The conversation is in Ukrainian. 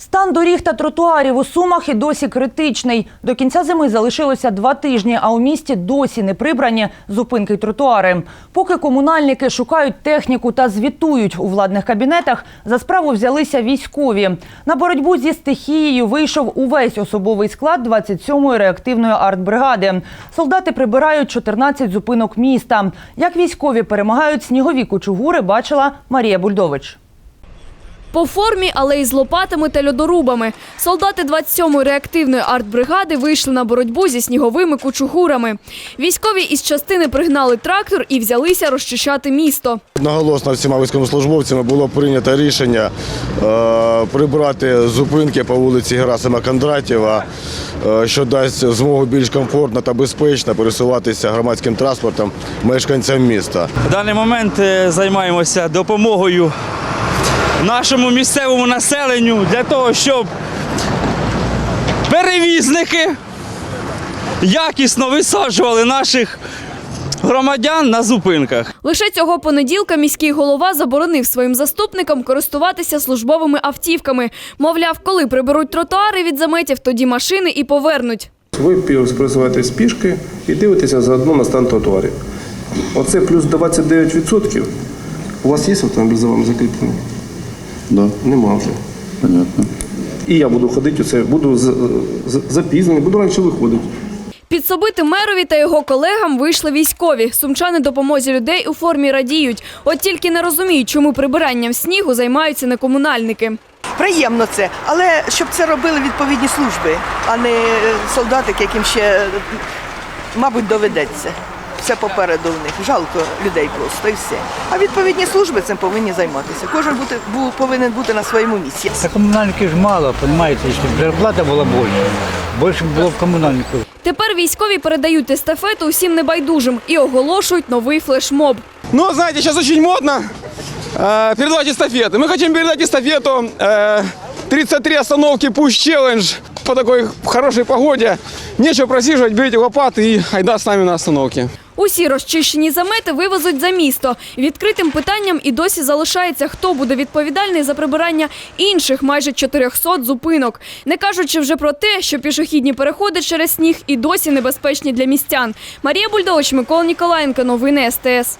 Стан доріг та тротуарів у Сумах і досі критичний. До кінця зими залишилося два тижні, а у місті досі не прибрані зупинки й тротуари. Поки комунальники шукають техніку та звітують у владних кабінетах, за справу взялися військові. На боротьбу зі стихією вийшов увесь особовий склад 27-ї реактивної артбригади. Солдати прибирають 14 зупинок міста. Як військові перемагають снігові кучугури, бачила Марія Бульдович. По формі, але й з лопатами та льодорубами. Солдати 27-ї реактивної артбригади вийшли на боротьбу зі сніговими кучугурами. Військові із частини пригнали трактор і взялися розчищати місто. Одноголосно всіма військовослужбовцями було прийнято рішення е, прибрати зупинки по вулиці Герасима Кондратєва, е, що дасть змогу більш комфортно та безпечно пересуватися громадським транспортом мешканцям міста. В даний момент е, займаємося допомогою нашому місцевому населенню для того, щоб перевізники якісно висаджували наших громадян на зупинках. Лише цього понеділка міський голова заборонив своїм заступникам користуватися службовими автівками. Мовляв, коли приберуть тротуари від заметів, тоді машини і повернуть. Ви просуваєтесь пішки і дивитеся заодно на стан тротуарів. Оце плюс 29%. У вас є автомобіль за вами закріплений? Да, Нема вже. понятно. І я буду ходити, оце, буду з- з- запізнаний, буду раніше виходити. Підсобити мерові та його колегам вийшли військові. Сумчани допомозі людей у формі радіють. От тільки не розуміють, чому прибиранням снігу займаються не комунальники. Приємно це, але щоб це робили відповідні служби, а не солдатики, яким ще, мабуть, доведеться Все попереду в них. Жалко людей просто і все. А відповідні служби цим повинні займатися. Кожен бути, був, повинен бути на своєму місці. А коммунальников же мало, понимаете, если бы зарплата была больше, больше бы было в коммунальников. Тепер військові передають естафету усім небайдужим і оголошують новий флешмоб. Ну, знаете, сейчас очень модно э, передавать эстафеты. Мы хотим передать эстафету э, 33 остановки Push Challenge по такой хорошей погоде. Нечего просиживать, берите лопаты и айда с нами на остановке. Усі розчищені замети вивезуть за місто. Відкритим питанням і досі залишається, хто буде відповідальний за прибирання інших майже 400 зупинок. Не кажучи вже про те, що пішохідні переходи через сніг і досі небезпечні для містян. Марія Бульдович, Микола Ніколаєнко, новини СТС.